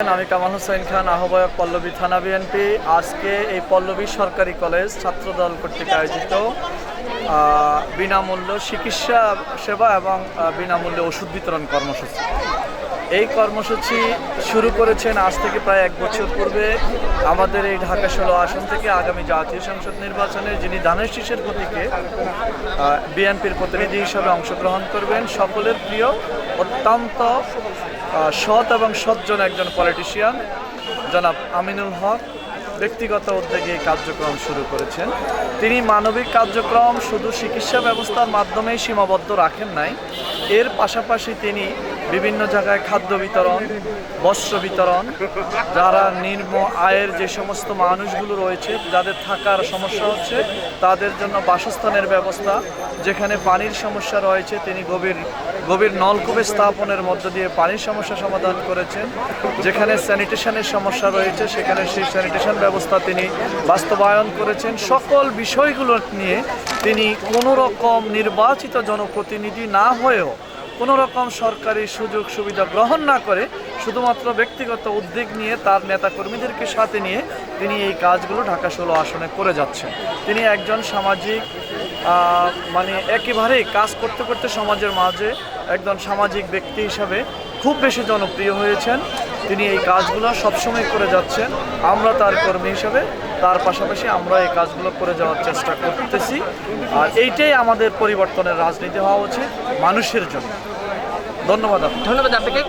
আমি কামাল হোসেন খান, আহ্বায়ক পল্লবী থানা বিএনপি। আজকে এই পল্লবী সরকারি কলেজ ছাত্রদল কর্তৃক আয়োজিত বিনামূল্য চিকিৎসা সেবা এবং বিনামূল্যে ওষুধ বিতরণ কর্মসূচি। এই কর্মসূচি শুরু করেছেন আজ থেকে প্রায় এক বছর পূর্বে। আমাদের এই ঢাকা ষোলো আসন থেকে আগামী জাতীয় সংসদ নির্বাচনে যিনি ধানের শীষের প্রতীকে বিএনপির প্রতিনিধি হিসাবে অংশগ্রহণ করবেন সকলের প্রিয়, অত্যন্ত সৎ এবং সজ্জন একজন পলিটিশিয়ান জনাব আমিনুল হক। ব্যক্তিগত উদ্যোগে কার্যক্রম শুরু করেছেন। তিনি মানবিক কার্যক্রম, শুধু চিকিৎসা ব্যবস্থার মাধ্যমেই সীমাবদ্ধ রাখেন নাই। এর পাশাপাশি তিনি বিভিন্ন জায়গায় খাদ্য বিতরণ, বস্ত্র বিতরণ, যারা নিম্ন আয়ের যে সমস্ত মানুষগুলো রয়েছে, যাদের থাকার সমস্যা হচ্ছে, তাদের জন্য বাসস্থানের ব্যবস্থা, যেখানে পানির সমস্যা রয়েছে, তিনি গভীর গভীর নলকূপে স্থাপনের মধ্য দিয়ে পানির সমস্যা সমাধান করেছেন। যেখানে স্যানিটেশনের সমস্যা রয়েছে, সেখানে সেই স্যানিটেশন ব্যবস্থা তিনি বাস্তবায়ন করেছেন। সকল বিষয়গুলো নিয়ে তিনি কোনো রকম নির্বাচিত জনপ্রতিনিধি না হয়েও কোনো রকম সরকারি সুযোগ সুবিধা গ্রহণ না করে শুধুমাত্র ব্যক্তিগত উদ্যোগ নিয়ে তার নেতাকর্মীদেরকে সাথে নিয়ে তিনি এই কাজগুলো ঢাকা ষোলো আসনে করে যাচ্ছেন। তিনি একজন সামাজিক মানে একেবারেই কাজ করতে করতে সমাজের মাঝে একজন সামাজিক ব্যক্তি হিসাবে খুব বেশি জনপ্রিয় হয়েছেন। তিনি এই কাজগুলো সবসময় করে যাচ্ছেন। আমরা তার কর্মী হিসাবে তার পাশাপাশি আমরা এই কাজগুলো করে যাওয়ার চেষ্টা করতেছি। আর এইটাই আমাদের পরিবর্তনের রাজনীতি হওয়া উচিত মানুষের জন্য। ধন্যবাদ ধন্যবাদ, আপনাকে।